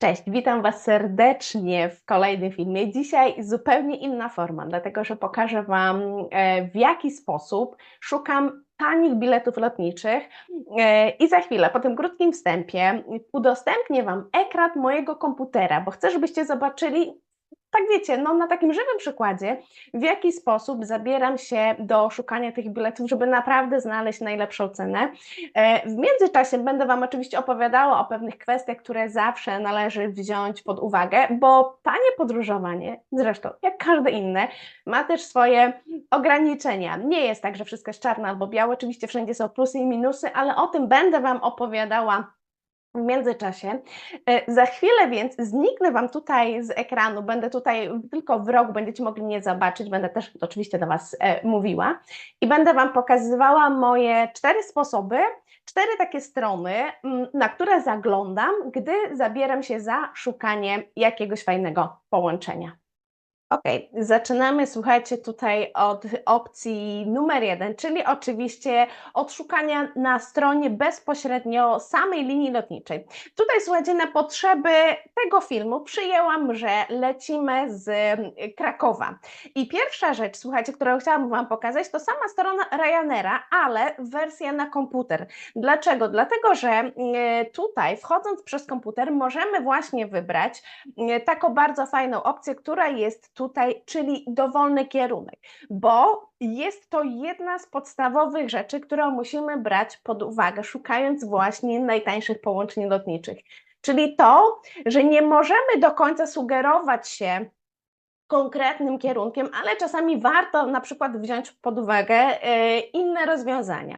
Cześć, witam Was serdecznie w kolejnym filmie. Dzisiaj zupełnie inna forma, dlatego że pokażę Wam, e, w jaki sposób szukam tanich biletów lotniczych. E, I za chwilę, po tym krótkim wstępie, udostępnię Wam ekran mojego komputera, bo chcę, żebyście zobaczyli, tak wiecie, no na takim żywym przykładzie, w jaki sposób zabieram się do szukania tych biletów, żeby naprawdę znaleźć najlepszą cenę. E, W międzyczasie będę Wam oczywiście opowiadała o pewnych kwestiach, które zawsze należy wziąć pod uwagę, bo tanie podróżowanie, zresztą jak każde inne, ma też swoje ograniczenia. Nie jest tak, że wszystko jest czarne albo białe, oczywiście wszędzie są plusy i minusy, ale o tym będę Wam opowiadała w międzyczasie. E, Za chwilę więc zniknę Wam tutaj z ekranu, będę tutaj tylko w rogu, będziecie mogli mnie zobaczyć, będę też oczywiście do Was e, mówiła i będę Wam pokazywała moje cztery sposoby, cztery takie strony, mm, na które zaglądam, gdy zabieram się za szukanie jakiegoś fajnego połączenia. Okej, zaczynamy, słuchajcie, tutaj od opcji numer jeden, czyli oczywiście od szukania na stronie bezpośrednio samej linii lotniczej. Tutaj, słuchajcie, na potrzeby tego filmu przyjęłam, że lecimy z mm, Krakowa. I pierwsza rzecz, słuchajcie, którą chciałabym Wam pokazać, to sama strona Ryanaira, ale wersja na komputer. Dlaczego? Dlatego, że mm, tutaj, wchodząc przez komputer, możemy właśnie wybrać mm, taką bardzo fajną opcję, która jest tutaj, czyli dowolny kierunek, bo jest to jedna z podstawowych rzeczy, którą musimy brać pod uwagę, szukając właśnie najtańszych połączeń lotniczych. Czyli to, że nie możemy do końca sugerować się konkretnym kierunkiem, ale czasami warto na przykład wziąć pod uwagę e, inne rozwiązania.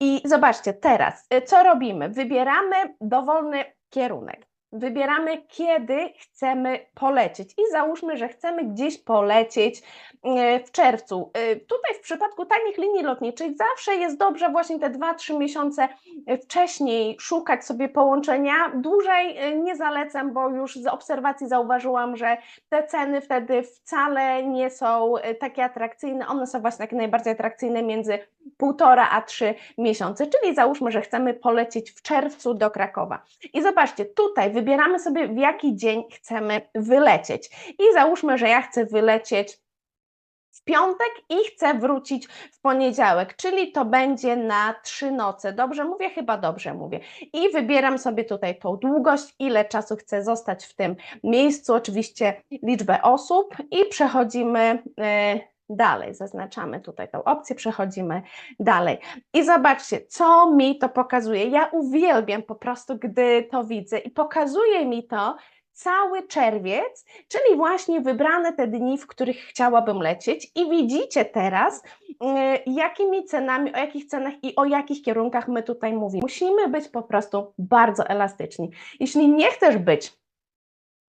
I zobaczcie, teraz e, co robimy? Wybieramy dowolny kierunek. Wybieramy, kiedy chcemy polecieć, i załóżmy, że chcemy gdzieś polecieć e, w czerwcu. E, Tutaj w przypadku tanich linii lotniczych zawsze jest dobrze właśnie te 2-3 miesiące e, wcześniej szukać sobie połączenia. Dłużej nie zalecam, bo już z obserwacji zauważyłam, że te ceny wtedy wcale nie są takie atrakcyjne. One są właśnie takie najbardziej atrakcyjne między półtora a trzy miesiące, czyli załóżmy, że chcemy polecieć w czerwcu do Krakowa. I zobaczcie, tutaj wybieramy sobie w jaki dzień chcemy wylecieć. I załóżmy, że ja chcę wylecieć w piątek i chcę wrócić w poniedziałek, czyli to będzie na trzy noce. Dobrze mówię? Chyba dobrze mówię. I wybieram sobie tutaj tą długość, ile czasu chcę zostać w tym miejscu, oczywiście liczbę osób i przechodzimy e, dalej. Zaznaczamy tutaj tą opcję, przechodzimy dalej. I zobaczcie, co mi to pokazuje. Ja uwielbiam po prostu, gdy to widzę i pokazuje mi to cały czerwiec, czyli właśnie wybrane te dni, w których chciałabym lecieć. I widzicie teraz, yy, jakimi cenami, o jakich cenach i o jakich kierunkach my tutaj mówimy. Musimy być po prostu bardzo elastyczni. Jeśli nie chcesz być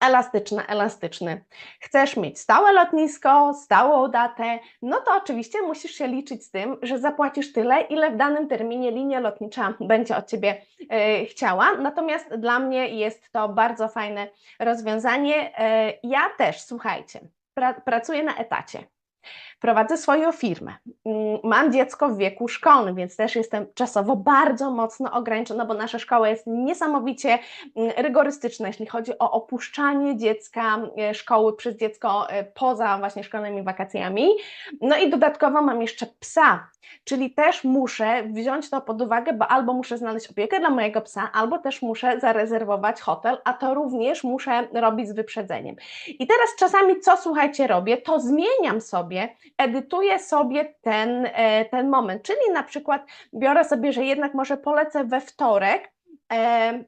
elastyczna, elastyczny. Chcesz mieć stałe lotnisko, stałą datę, no to oczywiście musisz się liczyć z tym, że zapłacisz tyle, ile w danym terminie linia lotnicza będzie od Ciebie e, chciała. Natomiast dla mnie jest to bardzo fajne rozwiązanie. E, ja też, słuchajcie, pra, pracuję na etacie. Prowadzę swoją firmę. Mm, Mam dziecko w wieku szkolnym, więc też jestem czasowo bardzo mocno ograniczona, bo nasza szkoła jest niesamowicie mm, rygorystyczna, jeśli chodzi o opuszczanie dziecka, e, szkoły przez dziecko e, poza właśnie szkolnymi wakacjami. No i dodatkowo mam jeszcze psa, czyli też muszę wziąć to pod uwagę, bo albo muszę znaleźć opiekę dla mojego psa, albo też muszę zarezerwować hotel, a to również muszę robić z wyprzedzeniem. I teraz czasami co słuchajcie robię, to zmieniam sobie, edytuję sobie ten, e, ten moment, czyli na przykład biorę sobie, że jednak może polecę we wtorek, e,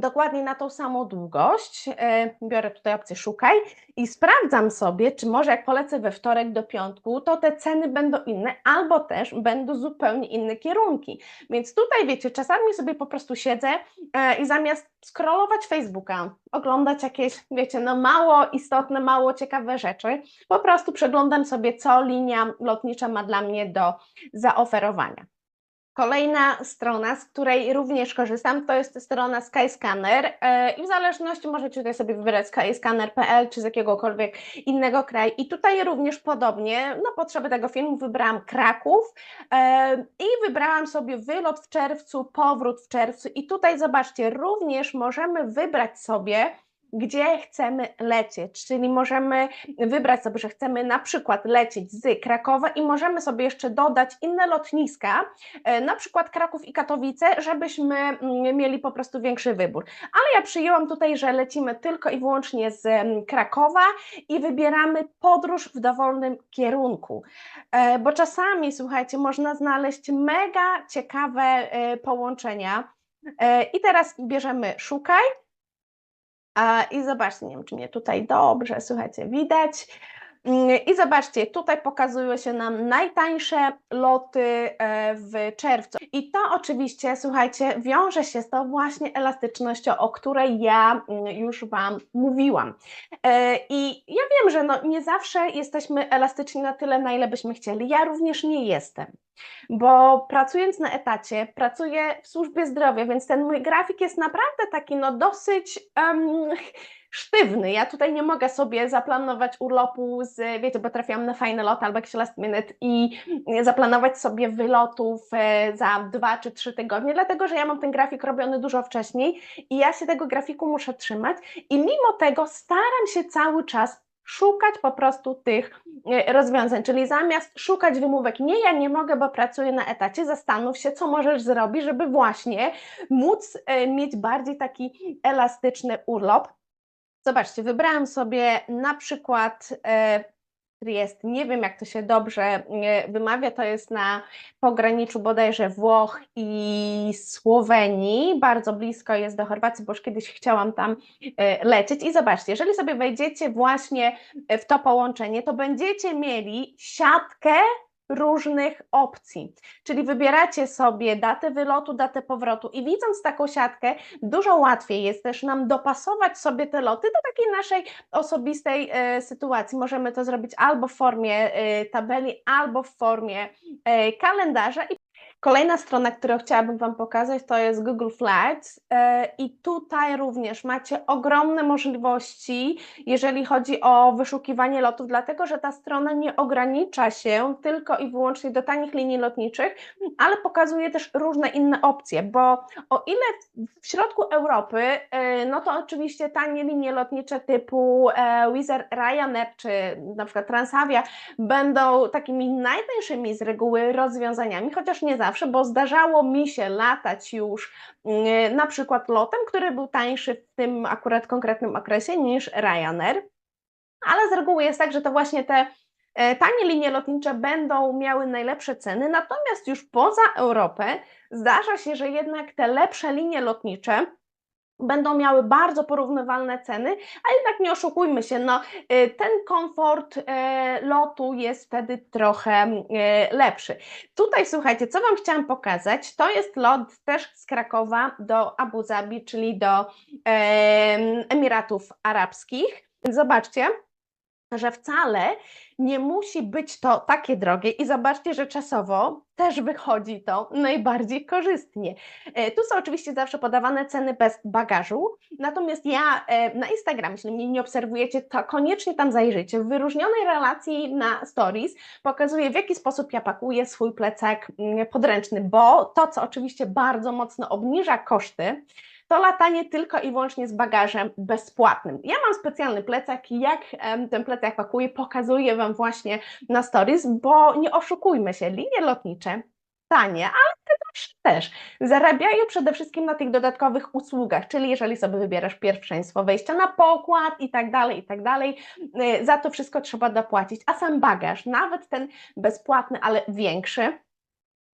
dokładnie na tą samą długość. e, Biorę tutaj opcję szukaj i sprawdzam sobie, czy może jak polecę we wtorek do piątku, to te ceny będą inne, albo też będą zupełnie inne kierunki. Więc tutaj wiecie, czasami sobie po prostu siedzę e, i zamiast scrollować Facebooka, oglądać jakieś, wiecie, no mało istotne, mało ciekawe rzeczy, po prostu przeglądam sobie, co linia lotnicza ma dla mnie do zaoferowania. Kolejna strona, z której również korzystam, to jest strona Skyscanner e, i w zależności możecie tutaj sobie wybrać skyscanner.pl czy z jakiegokolwiek innego kraju. I tutaj również podobnie, na potrzeby tego filmu wybrałam Kraków e, i wybrałam sobie wylot w czerwcu, powrót w czerwcu i tutaj zobaczcie, również możemy wybrać sobie gdzie chcemy lecieć, czyli możemy wybrać sobie, że chcemy na przykład lecieć z Krakowa i możemy sobie jeszcze dodać inne lotniska, e, na przykład Kraków i Katowice, żebyśmy mm, mieli po prostu większy wybór. Ale ja przyjęłam tutaj, że lecimy tylko i wyłącznie z mm, Krakowa i wybieramy podróż w dowolnym kierunku, e, bo czasami, słuchajcie, można znaleźć mega ciekawe e, połączenia. I teraz bierzemy szukaj i zobaczcie, nie wiem, czy mnie tutaj dobrze, słuchajcie, widać. I zobaczcie, tutaj pokazują się nam najtańsze loty e, w czerwcu. I to oczywiście, słuchajcie, wiąże się z tą właśnie elastycznością, o której ja mm, już Wam mówiłam. E, I ja wiem, że no nie zawsze jesteśmy elastyczni na tyle, na ile byśmy chcieli. Ja również nie jestem bo pracując na etacie, pracuję w służbie zdrowia, więc ten mój grafik jest naprawdę taki no dosyć um, sztywny. Ja tutaj nie mogę sobie zaplanować urlopu z, wiecie, bo trafiłam na fajny lot albo jakiś last minute i zaplanować sobie wylotów e, za dwa czy trzy tygodnie, dlatego że ja mam ten grafik robiony dużo wcześniej i ja się tego grafiku muszę trzymać i mimo tego staram się cały czas szukać po prostu tych e, rozwiązań, czyli zamiast szukać wymówek, nie, ja nie mogę, bo pracuję na etacie, zastanów się, co możesz zrobić, żeby właśnie móc e, mieć bardziej taki elastyczny urlop. Zobaczcie, wybrałam sobie na przykład e, Triest. Nie wiem, jak to się dobrze e, wymawia. To jest na pograniczu bodajże Włoch i Słowenii. Bardzo blisko jest do Chorwacji, bo już kiedyś chciałam tam e, lecieć. I zobaczcie, jeżeli sobie wejdziecie właśnie w to połączenie, to będziecie mieli siatkę różnych opcji. Czyli wybieracie sobie datę wylotu, datę powrotu i widząc taką siatkę, dużo łatwiej jest też nam dopasować sobie te loty do takiej naszej osobistej e, sytuacji. Możemy to zrobić albo w formie e, tabeli, albo w formie e, kalendarza i Kolejna strona, którą chciałabym Wam pokazać, to jest Google Flights e, i tutaj również macie ogromne możliwości, jeżeli chodzi o wyszukiwanie lotów, dlatego że ta strona nie ogranicza się tylko i wyłącznie do tanich linii lotniczych, ale pokazuje też różne inne opcje, bo o ile w środku Europy, e, no to oczywiście tanie linie lotnicze typu e, Wizz Air, Ryanair czy na przykład Transavia będą takimi najtańszymi z reguły rozwiązaniami, chociaż nie zawsze zawsze, bo zdarzało mi się latać już mm, na przykład lotem, który był tańszy w tym akurat konkretnym okresie niż Ryanair, ale z reguły jest tak, że to właśnie te e, tanie linie lotnicze będą miały najlepsze ceny, natomiast już poza Europę zdarza się, że jednak te lepsze linie lotnicze będą miały bardzo porównywalne ceny, a jednak nie oszukujmy się, no, y, ten komfort y, lotu jest wtedy trochę y, lepszy. Tutaj słuchajcie, co Wam chciałam pokazać, to jest lot też z Krakowa do Abu Zabi, czyli do Emiratów Arabskich. Zobaczcie, że wcale nie musi być to takie drogie i zobaczcie, że czasowo też wychodzi to najbardziej korzystnie. E, tu są oczywiście zawsze podawane ceny bez bagażu, natomiast ja e, na Instagram, jeśli mnie nie obserwujecie, to koniecznie tam zajrzyjcie. W wyróżnionej relacji na stories pokazuję, w jaki sposób ja pakuję swój plecak mm, podręczny, bo to, co oczywiście bardzo mocno obniża koszty, to latanie tylko i wyłącznie z bagażem bezpłatnym. Ja mam specjalny plecak, jak ten plecak pakuję, pokazuję Wam właśnie na stories, bo nie oszukujmy się, linie lotnicze tanie, ale też, też zarabiają przede wszystkim na tych dodatkowych usługach, czyli jeżeli sobie wybierasz pierwszeństwo wejścia na pokład i tak dalej, i tak dalej, y, za to wszystko trzeba dopłacić, a sam bagaż, nawet ten bezpłatny, ale większy,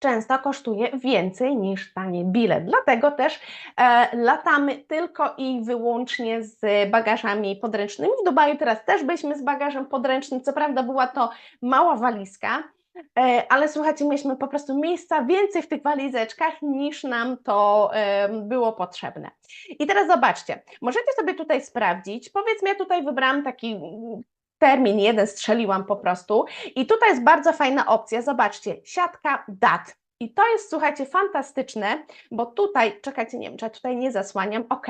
często kosztuje więcej niż tani bilet. Dlatego też e, latamy tylko i wyłącznie z bagażami podręcznymi. W Dubaju teraz też byliśmy z bagażem podręcznym. Co prawda była to mała walizka, e, ale słuchajcie, mieliśmy po prostu miejsca więcej w tych walizeczkach niż nam to e, było potrzebne. I teraz zobaczcie, możecie sobie tutaj sprawdzić, powiedzmy ja tutaj wybrałam taki termin jeden strzeliłam po prostu. I tutaj jest bardzo fajna opcja. Zobaczcie, siatka dat. I to jest, słuchajcie, fantastyczne, bo tutaj, czekajcie, nie wiem, czy ja tutaj nie zasłaniam, ok,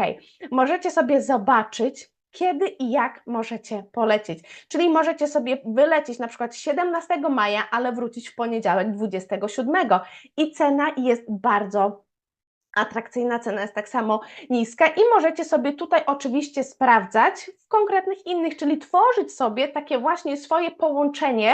możecie sobie zobaczyć, kiedy i jak możecie polecieć. Czyli możecie sobie wylecieć na przykład 17 maja, ale wrócić w poniedziałek 27 i cena jest bardzo atrakcyjna, cena jest tak samo niska i możecie sobie tutaj oczywiście sprawdzać w konkretnych innych, czyli tworzyć sobie takie właśnie swoje połączenie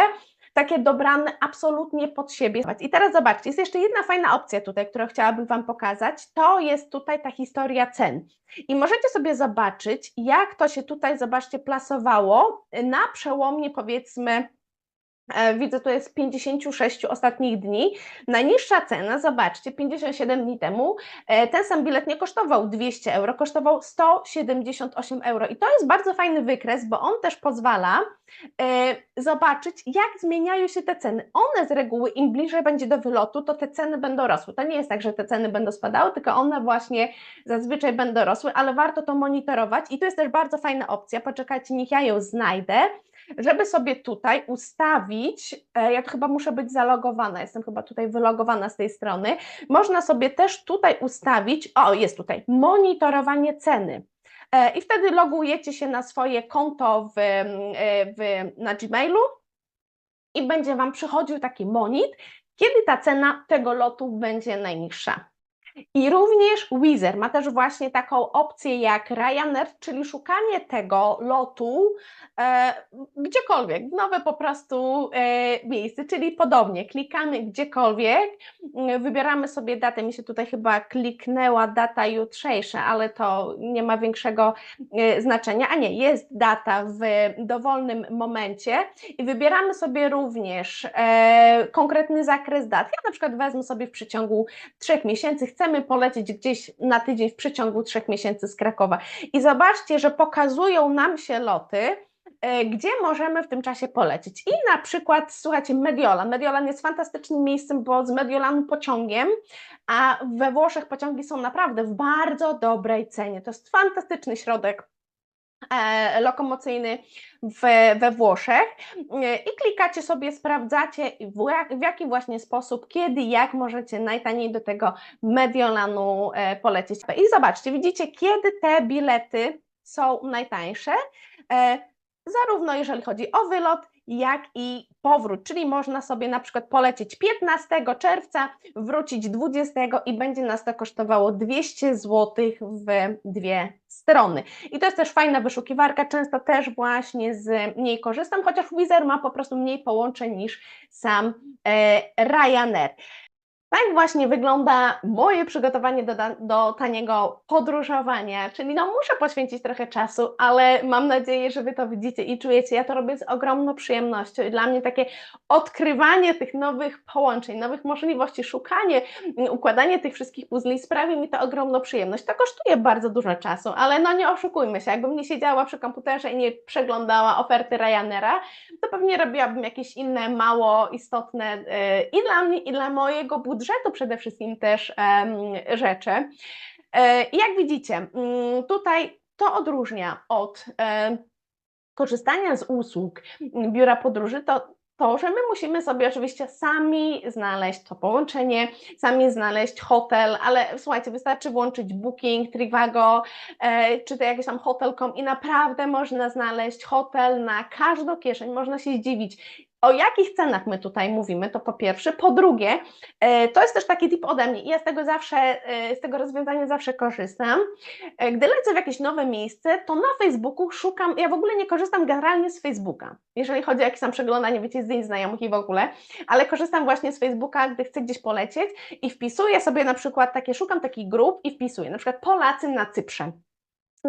takie dobrane absolutnie pod siebie. I teraz zobaczcie, jest jeszcze jedna fajna opcja tutaj, którą chciałabym Wam pokazać. To jest tutaj ta historia cen. I możecie sobie zobaczyć, jak to się tutaj, zobaczcie, plasowało na przełomie powiedzmy widzę, to jest 56 ostatnich dni. Najniższa cena, zobaczcie, 57 dni temu e, ten sam bilet nie kosztował 200 euro, kosztował 178 euro. I to jest bardzo fajny wykres, bo on też pozwala e, zobaczyć, jak zmieniają się te ceny. One z reguły, im bliżej będzie do wylotu, to te ceny będą rosły. To nie jest tak, że te ceny będą spadały, tylko one właśnie zazwyczaj będą rosły, ale warto to monitorować. I to jest też bardzo fajna opcja. Poczekajcie, niech ja ją znajdę żeby sobie tutaj ustawić, e, ja chyba muszę być zalogowana, jestem chyba tutaj wylogowana z tej strony, można sobie też tutaj ustawić, o jest tutaj, monitorowanie ceny. E, I wtedy logujecie się na swoje konto w, e, w, na Gmailu i będzie Wam przychodził taki monit, kiedy ta cena tego lotu będzie najniższa. I również Wizer ma też właśnie taką opcję jak Ryanair, czyli szukanie tego lotu e, gdziekolwiek, nowe po prostu e, miejsce, czyli podobnie, klikamy gdziekolwiek, e, wybieramy sobie datę, mi się tutaj chyba kliknęła data jutrzejsza, ale to nie ma większego e, znaczenia, a nie, jest data w dowolnym momencie i wybieramy sobie również e, konkretny zakres dat. Ja na przykład wezmę sobie w przeciągu trzech miesięcy, chcę chcemy polecieć gdzieś na tydzień w przeciągu trzech miesięcy z Krakowa. I zobaczcie, że pokazują nam się loty, e, gdzie możemy w tym czasie polecieć. I na przykład, słuchajcie, Mediolan. Mediolan jest fantastycznym miejscem, bo z Mediolanu pociągiem, a we Włoszech pociągi są naprawdę w bardzo dobrej cenie. To jest fantastyczny środek lokomocyjny w, we Włoszech e, i klikacie sobie, sprawdzacie w, w jaki właśnie sposób, kiedy, jak możecie najtaniej do tego Mediolanu e, polecieć. I zobaczcie, widzicie, kiedy te bilety są najtańsze, zarówno jeżeli chodzi o wylot, jak i powrót, czyli można sobie na przykład polecieć 15 czerwca, wrócić 20 i będzie nas to kosztowało 200 zł w dwie strony. I to jest też fajna wyszukiwarka, często też właśnie z niej korzystam, chociaż Wizer ma po prostu mniej połączeń niż sam e, Ryanair. Tak właśnie wygląda moje przygotowanie do, do taniego podróżowania, czyli no muszę poświęcić trochę czasu, ale mam nadzieję, że Wy to widzicie i czujecie. Ja to robię z ogromną przyjemnością i dla mnie takie odkrywanie tych nowych połączeń, nowych możliwości, szukanie, układanie tych wszystkich puzli sprawi mi to ogromną przyjemność. To kosztuje bardzo dużo czasu, ale no nie oszukujmy się, jakbym nie siedziała przy komputerze i nie przeglądała oferty Ryanaira, to pewnie robiłabym jakieś inne mało istotne yy, i dla mnie, i dla mojego budżetu, budżetu przede wszystkim też rzeczy. E, jak widzicie, tutaj to odróżnia od korzystania z usług biura podróży, to to, że my musimy sobie oczywiście sami znaleźć to połączenie, sami znaleźć hotel, ale słuchajcie, wystarczy włączyć Booking, Trivago, e, czy to jakiś tam hotel.com i naprawdę można znaleźć hotel na każdą kieszeń, można się zdziwić o jakich cenach my tutaj mówimy, to po pierwsze. Po drugie, e, to jest też taki tip ode mnie i ja z tego zawsze, e, z tego rozwiązania zawsze korzystam. E, gdy lecę w jakieś nowe miejsce, to na Facebooku szukam, ja w ogóle nie korzystam generalnie z Facebooka, jeżeli chodzi o jakieś tam przeglądanie, wiecie, zdjęć znajomych i w ogóle, ale korzystam właśnie z Facebooka, gdy chcę gdzieś polecieć i wpisuję sobie na przykład takie, szukam takich grup i wpisuję na przykład Polacy na Cyprze.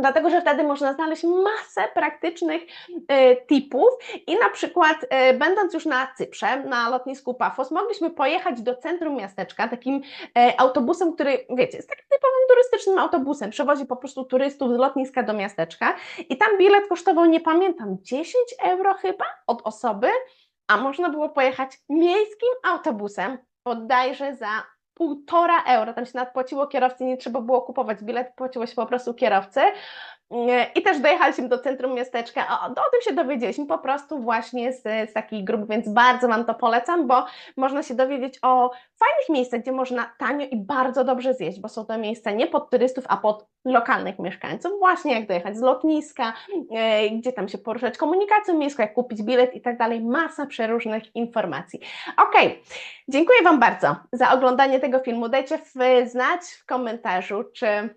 Dlatego, że wtedy można znaleźć masę praktycznych y, tipów i na przykład y, będąc już na Cyprze, na lotnisku Pafos, mogliśmy pojechać do centrum miasteczka takim y, autobusem, który, wiecie, jest takim typowym turystycznym autobusem, przewozi po prostu turystów z lotniska do miasteczka i tam bilet kosztował, nie pamiętam, 10 euro chyba od osoby, a można było pojechać miejskim autobusem, bodajże za półtora euro, tam się nadpłaciło kierowcy, nie trzeba było kupować bilet, płaciło się po prostu kierowcy. I też dojechaliśmy do centrum miasteczka. O, o tym się dowiedzieliśmy po prostu właśnie z, z takich grup, więc bardzo Wam to polecam, bo można się dowiedzieć o fajnych miejscach, gdzie można tanio i bardzo dobrze zjeść, bo są to miejsca nie pod turystów, a pod lokalnych mieszkańców. Właśnie jak dojechać z lotniska, e, gdzie tam się poruszać komunikacją miejską, jak kupić bilet i tak dalej. Masa przeróżnych informacji. Ok, dziękuję Wam bardzo za oglądanie tego filmu. Dajcie w, znać w komentarzu, czy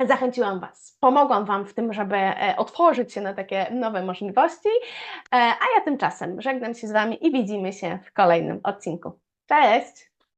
zachęciłam Was, pomogłam Wam w tym, żeby e, otworzyć się na takie nowe możliwości. E, A ja tymczasem żegnam się z Wami i widzimy się w kolejnym odcinku. Cześć!